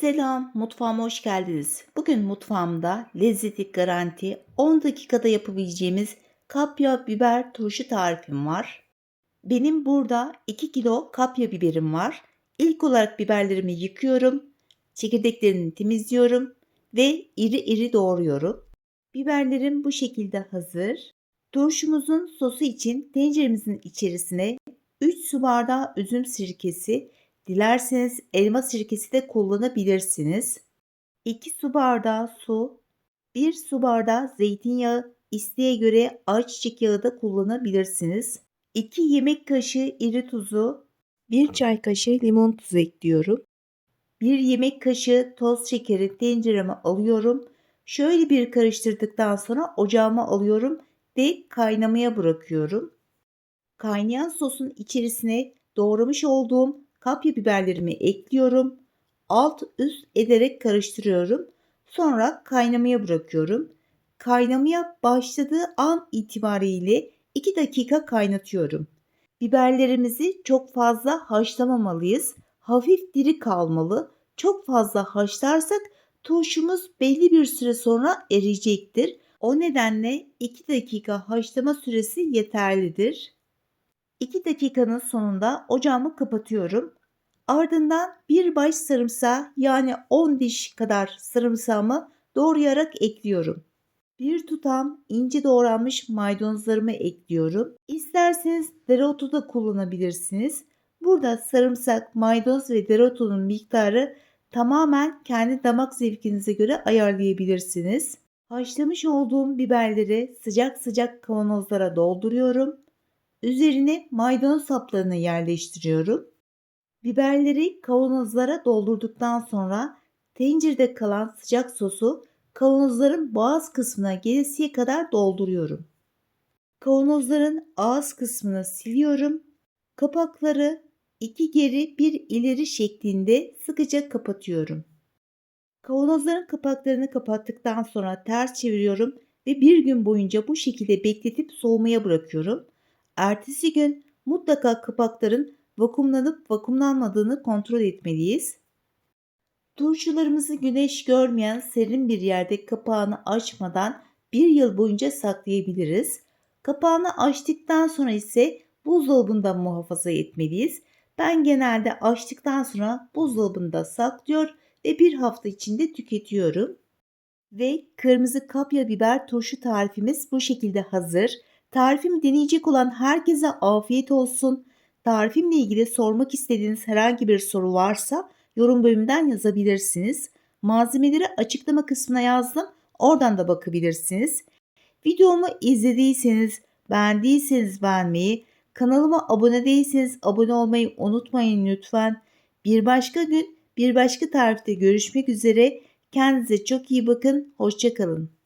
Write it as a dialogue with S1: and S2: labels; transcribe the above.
S1: Selam, mutfağıma hoş geldiniz. Bugün mutfağımda lezzeti garanti 10 dakikada yapabileceğimiz kapya biber turşu tarifim var. Benim burada 2 kilo kapya biberim var. İlk olarak biberlerimi yıkıyorum, çekirdeklerini temizliyorum ve iri iri doğruyorum. Biberlerim bu şekilde hazır. Turşumuzun sosu için tenceremizin içerisine 3 su bardağı üzüm sirkesi, dilerseniz elma sirkesi de kullanabilirsiniz. 2 su bardağı su, 1 su bardağı zeytinyağı, isteğe göre ayçiçek yağı da kullanabilirsiniz. 2 yemek kaşığı iri tuzu, 1 çay kaşığı limon tuzu ekliyorum. 1 yemek kaşığı toz şekeri tencereme alıyorum. Şöyle bir karıştırdıktan sonra ocağıma alıyorum ve kaynamaya bırakıyorum. Kaynayan sosun içerisine doğramış olduğum kapya biberlerimi ekliyorum. Alt üst ederek karıştırıyorum. Sonra kaynamaya bırakıyorum. Kaynamaya başladığı an itibariyle 2 dakika kaynatıyorum. Biberlerimizi çok fazla haşlamamalıyız. Hafif diri kalmalı. Çok fazla haşlarsak turşumuz belli bir süre sonra eriyecektir. O nedenle 2 dakika haşlama süresi yeterlidir. 2 dakikanın sonunda ocağımı kapatıyorum. Ardından bir baş sarımsağı yani 10 diş kadar sarımsağımı doğrayarak ekliyorum. Bir tutam ince doğranmış maydanozlarımı ekliyorum. İsterseniz dereotu da kullanabilirsiniz. Burada sarımsak, maydanoz ve dereotunun miktarı tamamen kendi damak zevkinize göre ayarlayabilirsiniz. Haşlamış olduğum biberleri sıcak sıcak kavanozlara dolduruyorum. Üzerine maydanoz saplarını yerleştiriyorum. Biberleri kavanozlara doldurduktan sonra tencerede kalan sıcak sosu kavanozların boğaz kısmına gelesiye kadar dolduruyorum. Kavanozların ağız kısmını siliyorum. Kapakları iki geri bir ileri şeklinde sıkıca kapatıyorum. Kavanozların kapaklarını kapattıktan sonra ters çeviriyorum ve bir gün boyunca bu şekilde bekletip soğumaya bırakıyorum. Ertesi gün mutlaka kapakların vakumlanıp vakumlanmadığını kontrol etmeliyiz. Turşularımızı güneş görmeyen serin bir yerde kapağını açmadan bir yıl boyunca saklayabiliriz. Kapağını açtıktan sonra ise buzdolabında muhafaza etmeliyiz. Ben genelde açtıktan sonra buzdolabında saklıyor ve bir hafta içinde tüketiyorum. Ve kırmızı kapya biber turşu tarifimiz bu şekilde hazır. Tarifimi deneyecek olan herkese afiyet olsun. Tarifimle ilgili sormak istediğiniz herhangi bir soru varsa yorum bölümünden yazabilirsiniz. Malzemeleri açıklama kısmına yazdım. Oradan da bakabilirsiniz. Videomu izlediyseniz, beğendiyseniz beğenmeyi, kanalıma abone değilseniz abone olmayı unutmayın lütfen. Bir başka gün, bir başka tarifte görüşmek üzere. Kendinize çok iyi bakın. Hoşçakalın.